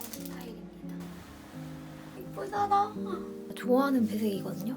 스타일입니다. 이쁘잖아. 좋아하는 배색이거든요.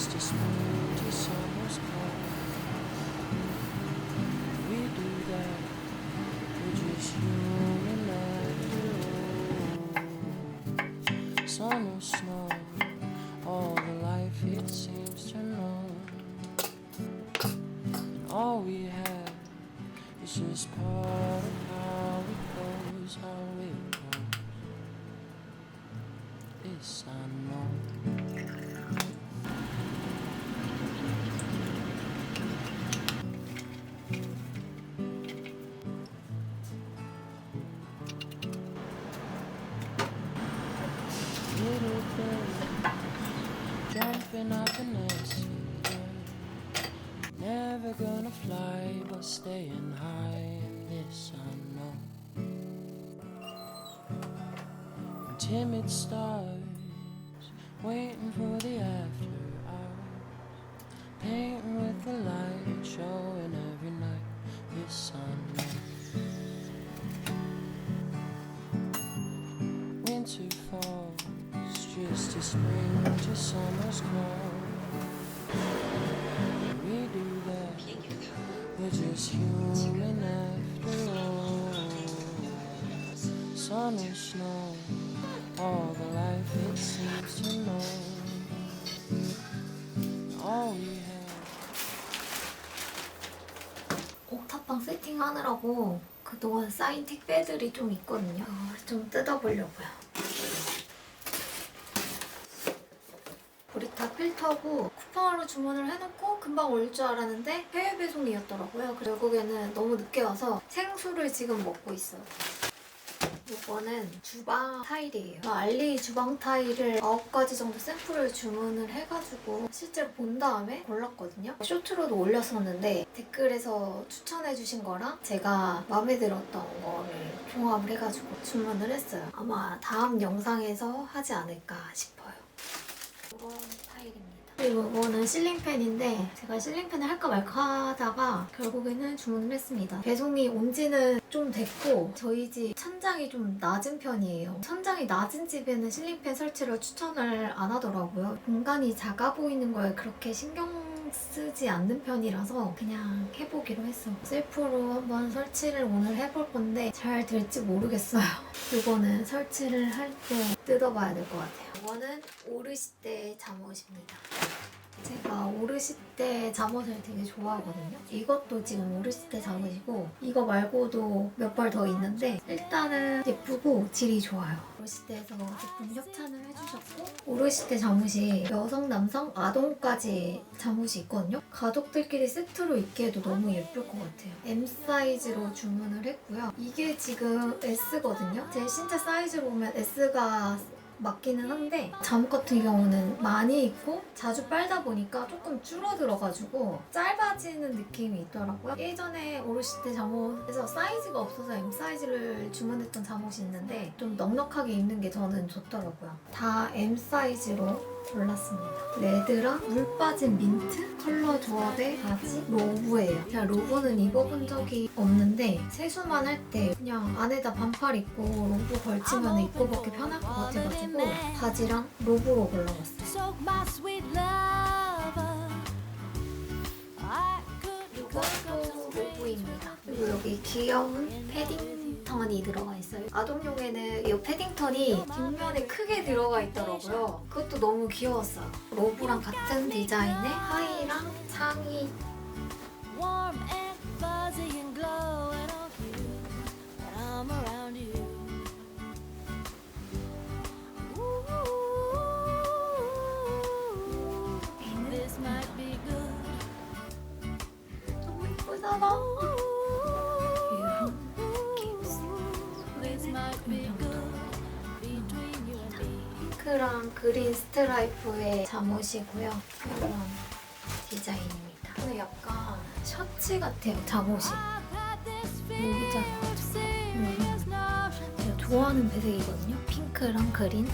just a small disorder's Gonna fly, but staying high. in this unknown. And timid stars waiting for the after hours. Painting with the light, showing every night. This I know. Winter falls, just a spring to summer's call. 세팅하느라고 그동안 쌓인 택배들이 좀 있거든요. 좀 뜯어보려고요. 보리타 필터고 쿠팡으로 주문을 해놓고 금방 올 줄 알았는데 해외 배송이었더라고요. 결국에는 너무 늦게 와서 생수를 지금 먹고 있어요. 이거는 주방 타일이에요. 알리 주방 타일을 9가지 정도 샘플을 주문을 해가지고 실제로 본 다음에 골랐거든요. 쇼트로도 올렸었는데 댓글에서 추천해주신 거랑 제가 마음에 들었던 거를 종합을 해가지고 주문을 했어요. 아마 다음 영상에서 하지 않을까 싶어요. 이런 타일입니다. 그리고 이거는 실링팬인데 제가 실링팬을 할까 말까 하다가 결국에는 주문을 했습니다. 배송이 온 지는 좀 됐고 저희 집 천장이 좀 낮은 편이에요. 천장이 낮은 집에는 실링팬 설치를 추천을 안 하더라고요. 공간이 작아 보이는 거에 그렇게 신경 쓰지 않는 편이라서 그냥 해보기로 했어. 셀프로 한번 설치를 오늘 해볼 건데 잘 될지 모르겠어요. 이거는 설치를 할 때 뜯어봐야 될 것 같아요. 이거는 오르시대 잠옷입니다. 제가 오르시대 잠옷을 되게 좋아하거든요. 이것도 지금 오르시대 잠옷이고 이거 말고도 몇 벌 더 있는데 일단은 예쁘고 질이 좋아요. 오르시대에서 제품 협찬을 해주셨고 오르시대 잠옷이 여성, 남성, 아동까지 잠옷이 있거든요. 가족들끼리 세트로 입기에도 너무 예쁠 것 같아요. M 사이즈로 주문을 했고요. 이게 지금 S거든요. 제 신체 사이즈로 보면 S가 맞기는 한데 잠옷 같은 경우는 많이 입고 자주 빨다 보니까 조금 줄어들어가지고 짧아지는 느낌이 있더라고요. 예전에 오르시대 잠옷에서 사이즈가 없어서 M 사이즈를 주문했던 잠옷이 있는데 좀 넉넉하게 입는 게 저는 좋더라고요. 다 M 사이즈로 골랐습니다. 레드랑 물 빠진 민트 컬러 조합의 바지 로브예요. 제가 로브는 입어본 적이 없는데 세수만 할 때 그냥 안에다 반팔 입고 로브 걸치면 입고 벗기 편할 것 같아가지고 바지랑 로브로 골라봤어요. 이것도 로브입니다. 그리고 여기 귀여운 패딩 턴이 들어가 있어요. 아동용에는 이 패딩턴이 뒷면에 크게 들어가 있더라고요. 그것도 너무 귀여웠어요. 로브랑 같은 디자인의 하의랑 상의 그린 스트라이프의 잠옷이고요. 이런 디자인입니다. 근데 약간 셔츠 같아요, 잠옷이. 여기잖아. notion. 제가 좋아하는 배색이거든요. 핑크랑 그린.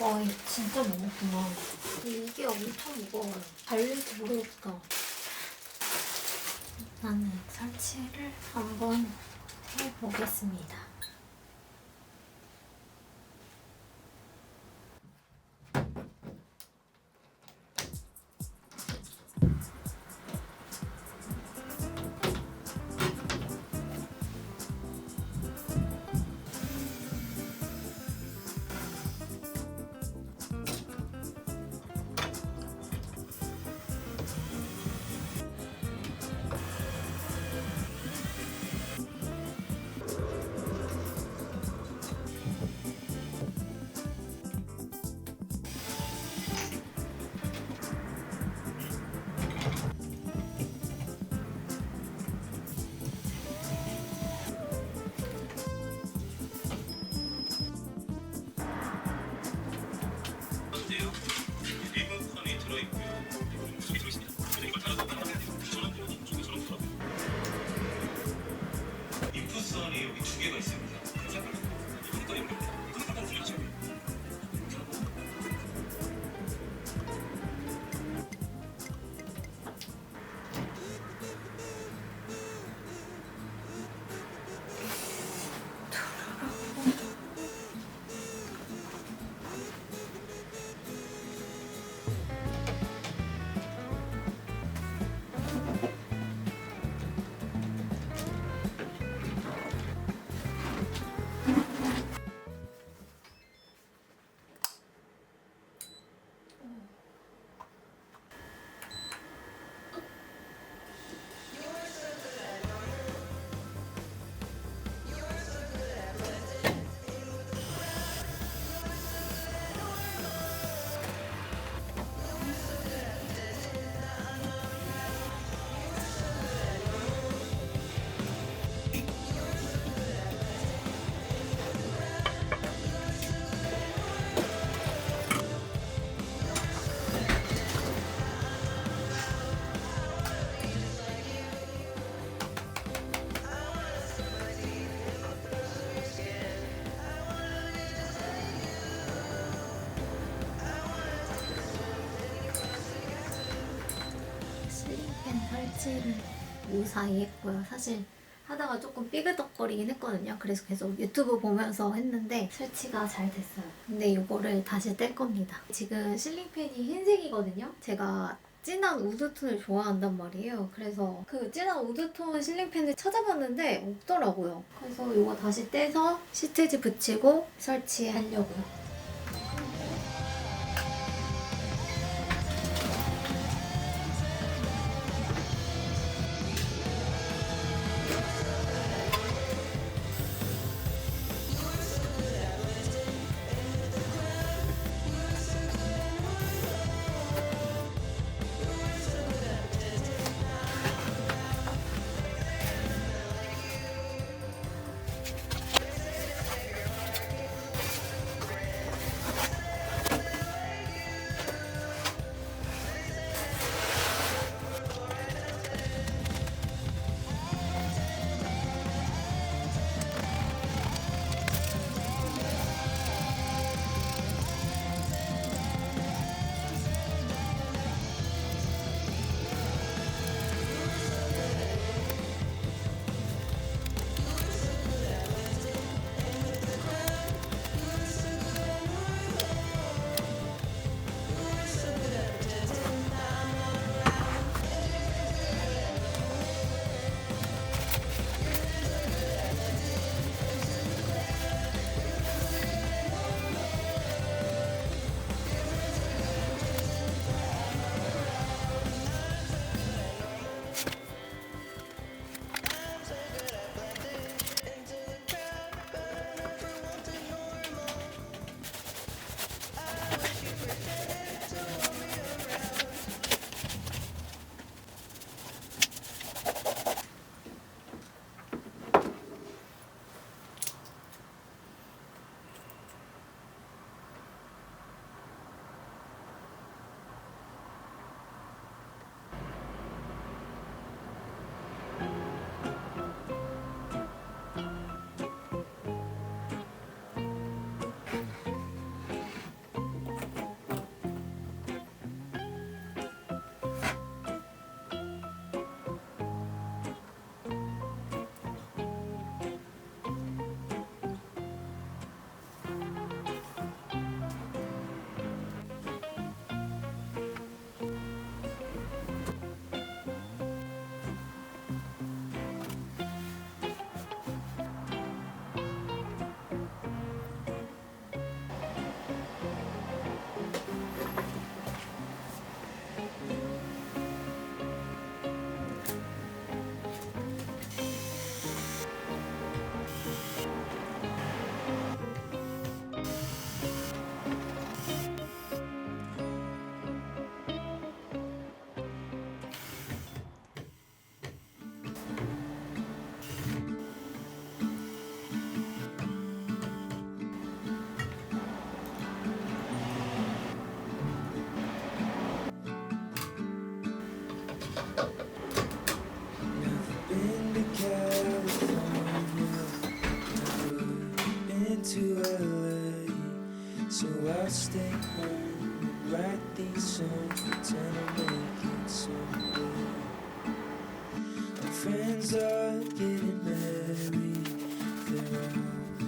와, 이거 진짜 무겁구나. 이게 엄청 무거워요. 달릴지 모르겠다. 나는 설치를 한번 해보겠습니다. 설치를 무사히 했고요. 사실 하다가 조금 삐그덕거리긴 했거든요. 그래서 계속 유튜브 보면서 했는데 설치가 잘 됐어요. 근데 이거를 다시 뗄 겁니다. 지금 실링팬이 흰색이거든요. 제가 진한 우드톤을 좋아한단 말이에요. 그래서 그 진한 우드톤 실링팬을 찾아봤는데 없더라고요. 그래서 이거 다시 떼서 시트지 붙이고 설치하려고요.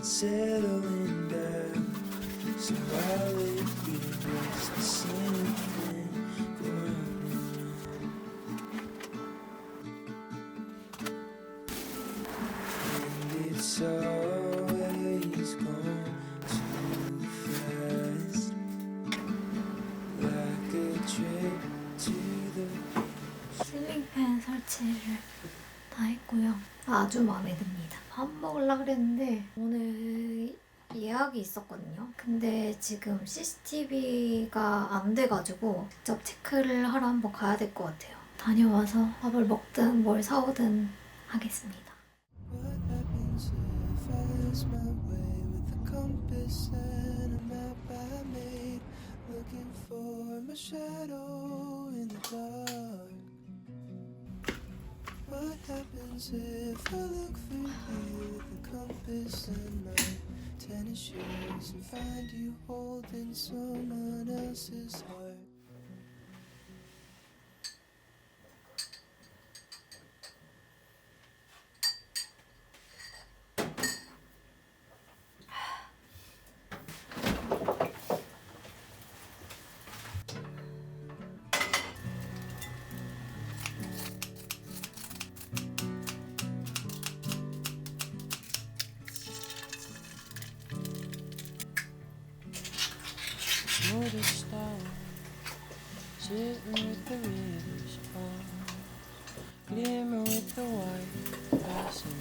Settling down, so I'll wait here, watch the same thing go round and it's always gone too fast Like a trip to the 실링팬 설치를 다 했고요. 아주 마음에 듭니다. 밥 먹으려고 그랬는데 예약이 있었거든요. 근데 지금 CCTV가 안 돼가지고 직접 체크를 하러 한번 가야 될 것 같아요. 다녀와서 밥을 먹든 뭘 사오든 하겠습니다. Tennis shoes And find you holding someone else's heart glimmer with the white passing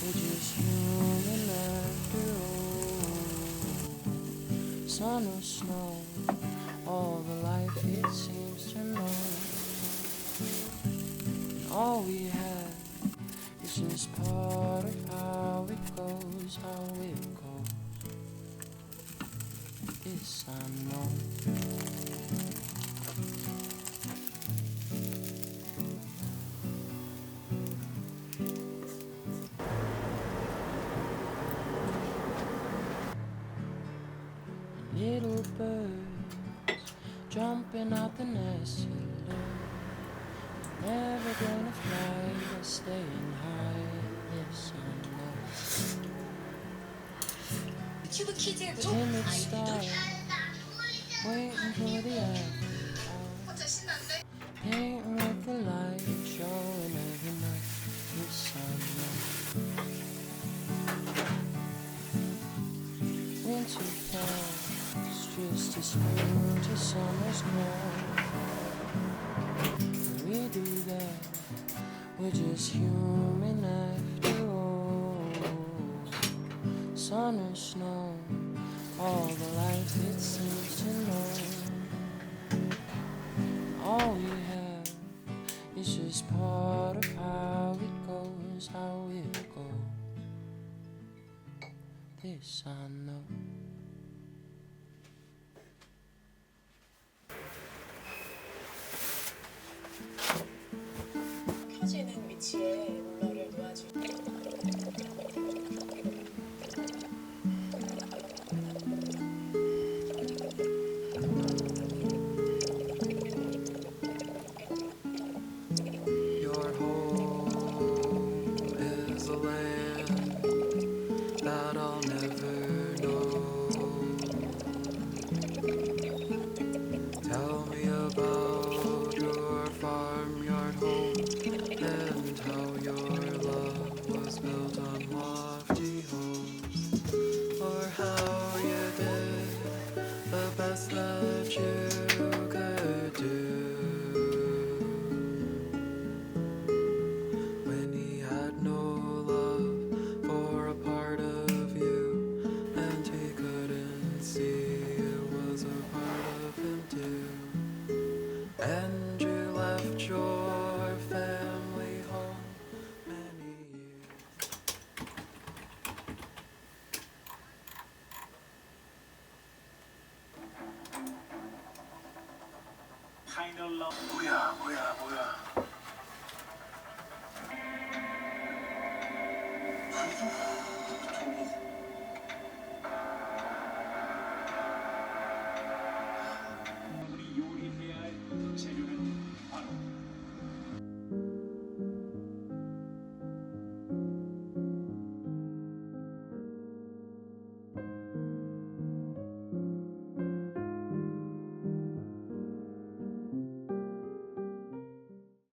we're just human after all. Sun or snow, all the life it seems to know. And all we have is just part of how it goes, how it goes. This I know. jumping out the nest you learn. Never gonna fly, but staying high is unless. But in the are waiting for the afterlife. Ain't summer's call. We do that, we're just human after 뭐야 뭐야 뭐야